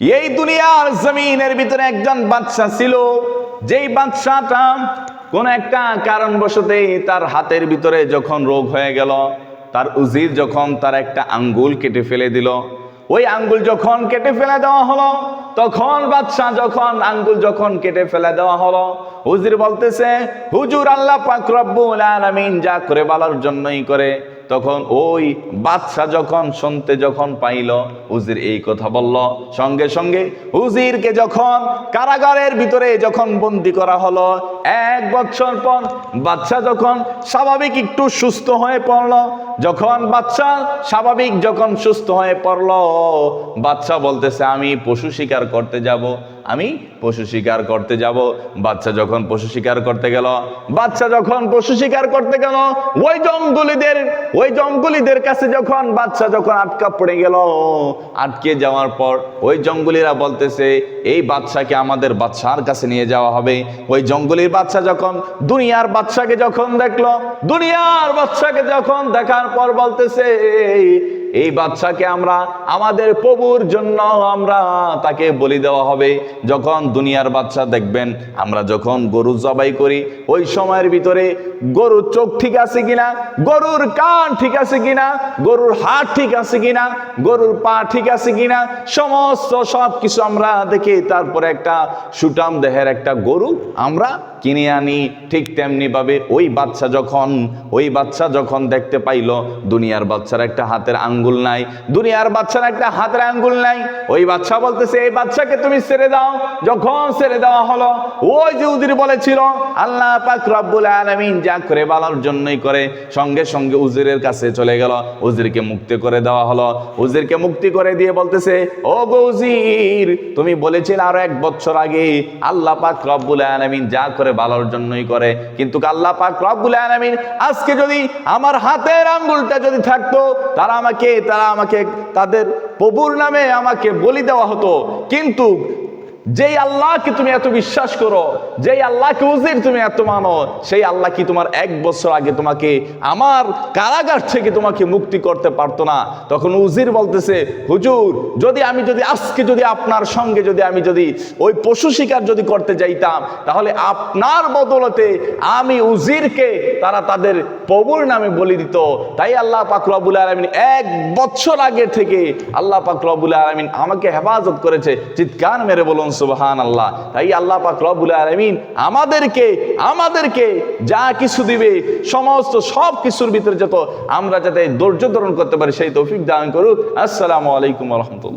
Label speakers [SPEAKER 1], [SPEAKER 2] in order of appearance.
[SPEAKER 1] এই দুনিয়ার জমিনের ভিতরে একজন বাদশা ছিল। যেই বাদশাটা কোন একটা কারণবশতেই তার হাতের ভিতরে যখন রোগ হয়ে গেল, তার উজির যখন তার একটা আঙ্গুল কেটে ফেলে দিল, ওই আঙ্গুল যখন কেটে ফেলে দেওয়া হলো, তখন বাদশাহ যখন আঙ্গুল যখন কেটে ফেলে দেওয়া হলো হুজির বলতেছে, হুজুর আল্লাহ পাক রব্বুল আলামিন যা করে বলার জন্যই করে তখন ওই বাদশাহ যখন শুনতে যখন পাইল হুজির এই কথা বলল। সঙ্গে সঙ্গে হুজিরকে যখন কারাগারের ভিতরে যখন বন্দি করা হলো, এক বছর পর বাচ্চা যখন স্বাভাবিক একটু সুস্থ হয়ে পড়ল, যখন বাচ্চা স্বাভাবিক যখন সুস্থ হয়ে পড়ল বাচ্চা বলতেছে, আমি পশু শিকার করতে যাব আমি পশু শিকার করতে যাব। বাচ্চা যখন পশু শিকার করতে গেল, বাচ্চা যখন পশু শিকার করতে গেল, ওই জঙ্গলিদের ওই জঙ্গলিদের কাছে যখন বাচ্চা যখন আটকা পড়ে গেল, আটকে যাওয়ার পর ওই জঙ্গলিরা বলতেছে, এই বাচ্চাকে আমাদের বাচ্চার কাছে নিয়ে যাওয়া হবে। ওই জঙ্গলির বাচ্চা যখন, দুনিয়ার বাচ্চাকে যখন দেখল, দুনিয়ার বাচ্চাকে যখন দেখার পর বলতেছে এই বাচ্চাকে আমরা, আমাদের প্রভুর জন্য আমরা তাকে বলি দেওয়া হবে। যখন দুনিয়ার বাচ্চা দেখবেন, আমরা যখন গরু জবাই করি, ওই সময়ের ভিতরে গরুর চোখ ঠিক আছে কিনা, গরুর কান ঠিক আছে কিনা, গরুর হাত ঠিক আছে কিনা, গরুর পা ঠিক আছে কিনা, সমস্ত সব কিছু আমরা দেখি। তারপরে একটা সুটাম দেহের একটা গরু আমরা কিনে আনি। ঠিক তেমনি ভাবে ওই বাচ্চা যখন, ওই বাচ্চা যখন দেখতে পাইল, দুনিয়ার বাচ্চার একটা হাতের আঙ্গুল নাই, দুনিয়ার বাচ্চার একটা হাতের আঙ্গুল নাই। ওই বাচ্চা বলতেছে, এই বাচ্চাকে তুমি ছেড়ে দাও। যখন ছেড়ে দেওয়া হলো, ওই যে উজির বলেছিল, আল্লাহ পাক রব্বুল আলামিন যা করে বলার জন্যই করে। সঙ্গে সঙ্গে উজিরের কাছে চলে গেল, উজিরকে মুক্তি করে দেওয়া হলো। উজিরকে মুক্তি করে দিয়ে বলতেছে, ও গো উজির, তুমি বলেছিলে আরও এক বছর আগে, আল্লাহ পাক রব্বুল আলামিন যা করে ভালোর জন্যই করে। কিন্তু আল্লাহ পাক রব্বুল আলামিন আজকে যদি আমার হাতের আঙ্গুলটা যদি থাকতো, তারা আমাকে তারা আমাকে তাদের প্রভুর নামে আমাকে বলি দেওয়া হতো। কিন্তু যেই আল্লাহকে তুমি এত বিশ্বাস করো, যেই আল্লাহকে উজির তুমি এত মানো, সেই আল্লাহ কি তোমার এক বছর আগে তোমাকে আমার কারাগার থেকে তোমাকে মুক্তি করতে পারতো না? তখন উজির বলতেছে, হুজুর, যদি আমি যদি আজকে যদি আপনার সঙ্গে যদি আমি যদি ওই পশু শিকার যদি করতে যাইতাম, তাহলে আপনার বদলতে আমি উজিরকে তারা তাদের প্রভুর নামে বলি দিত। তাই আল্লাহ পাক রব্বুল আলমিন এক বছর আগে থেকে আল্লাহ পাক রব্বুল আলমিন আমাকে হেফাজত করেছে। চিৎকার মেরে বলুন সুবহান আল্লাহ তাই আল্লাহ পাক রব্বুল আলমিন আমাদেরকে আমাদেরকে যা কিছু দিবে, সমস্ত সব কিছুর ভিতরে যত আমরা যাতে ধৈর্য ধারণ করতে পারি, সেই তৌফিক দান করুক। আসসালামু আলাইকুম রহমতুল্লাহ।